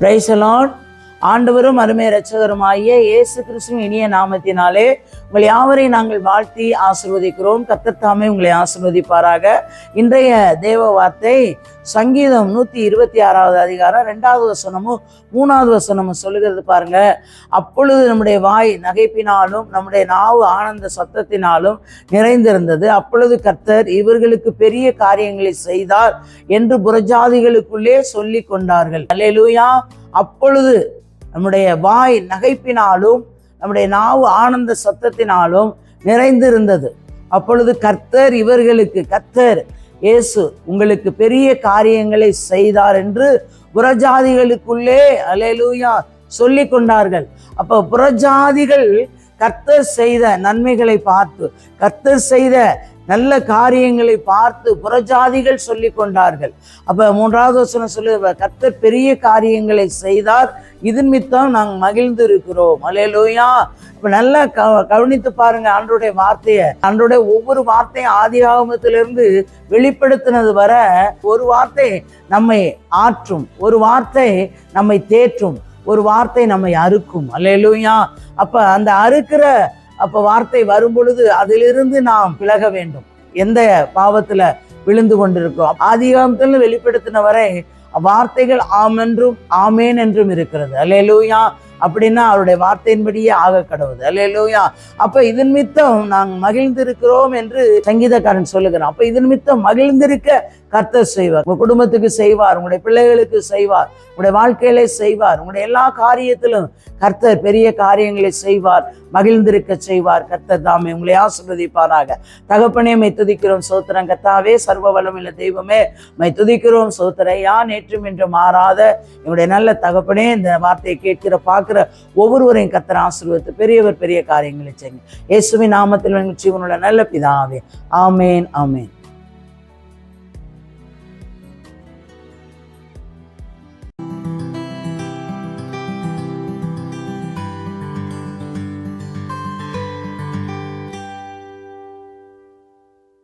பிரைசலான் ஆண்டவரும் அருமை இரட்சகருமாகிய இயேசு கிறிஸ்துவின் இனிய நாமத்தினாலே உங்கள் யாவரையும் நாங்கள் வாழ்த்தி ஆசிர்வதிக்கிறோம். கத்தத்தாமே உங்களை ஆசிர்வதிப்பாராக. இன்றைய தேவ வார்த்தை சங்கீதம் நூற்றி இருபத்தி ஆறாவது அதிகாரம் ரெண்டாவது வசனமும் மூணாவது வசனமும் சொல்லுகிறது பாருங்க. அப்பொழுது நம்முடைய வாய் நகைப்பினாலும் நம்முடைய நாவு ஆனந்த சத்தத்தினாலும் நிறைந்திருந்தது. அப்பொழுது கர்த்தர் இவர்களுக்கு பெரிய காரியங்களை செய்தார் என்று புறஜாதிகளுக்குள்ளே சொல்லி கொண்டார்கள். அல்லேலூயா. அப்பொழுது நம்முடைய வாய் நகைப்பினாலும் நம்முடைய நாவு ஆனந்த சத்தத்தினாலும் நிறைந்திருந்தது. அப்பொழுது கர்த்தர் இவர்களுக்கு கர்த்தர் இயேசு உங்களுக்கு பெரிய காரியங்களை செய்தார் என்று புறஜாதிகளுக்குள்ளே அலேலூயா சொல்லி கொண்டார்கள். அப்போ புறஜாதிகள் கர்த்தர் செய்த நன்மைகளை பார்த்து கர்த்தர் செய்த நல்ல காரியங்களை பார்த்து புறஜாதிகள் சொல்லி கொண்டார்கள். அப்போ மூன்றாவது வசனம் சொல்லு கர்த்தர் பெரிய காரியங்களை செய்தார் இது நிமித்தம் நாங்கள் மகிழ்ந்து இருக்கிறோம் அலையலூயா நல்லா க கவனித்து பாருங்க அன்றுடைய வார்த்தையை. அன்றுடைய ஒவ்வொரு வார்த்தையும் ஆதி ஆகமத்திலிருந்து வெளிப்படுத்தினது வர ஒரு வார்த்தை நம்மை ஆற்றும் ஒரு வார்த்தை நம்மை தேற்றும் ஒரு வார்த்தை நம்மை அறுக்கும். அல்லேலூயா. அப்ப அந்த அறுக்கிற அப்ப வார்த்தை வரும் பொழுது அதிலிருந்து நாம் விலக வேண்டும். எந்த பாவத்துல விழுந்து கொண்டிருக்கோம் ஆதிகாமத்தில் வெளிப்படுத்தின வரை வார்த்தைகள் ஆமென்றும் ஆமேன் என்றும் இருக்கிறது. அல்லேலூயா. அப்படின்னா அவருடைய வார்த்தையின்படியே ஆக கடவுது அல்லையா அப்ப இதன் மித்தம் நாங்கள் மகிழ்ந்திருக்கிறோம் என்று சங்கீதக்காரன் சொல்லுகிறான். அப்ப இதன் மித்தம் மகிழ்ந்திருக்க கர்த்தர் செய்வார். உங்க குடும்பத்துக்கு செய்வார். உங்களுடைய பிள்ளைகளுக்கு செய்வார். உங்களுடைய வாழ்க்கையிலே செய்வார். உங்களுடைய எல்லா காரியத்திலும் கர்த்தர் பெரிய காரியங்களை செய்வார். மகிழ்ந்திருக்க செய்வார். கர்த்தர் தாமே உங்களை ஆசிர்வதிப்பாராக. தகப்பனே மை துதிக்கிறோம். சோத்திரம். கத்தாவே சர்வ இல்லை தெய்வமே மை துதிக்கிறோம். சோத்திரையா நேற்றும் என்று மாறாத. என்னுடைய நல்ல தகப்பனே இந்த வார்த்தையை கேட்கிற பார்க்குற ஒவ்வொருவரையும் கர்த்தர் ஆசீர்வதித்து பெரியவர் பெரிய காரியங்களை செய்யுங்க. இயேசுவின் நாமத்தில் ஜீவனுள்ள நல்ல பிதாவே. ஆமேன் ஆமேன்.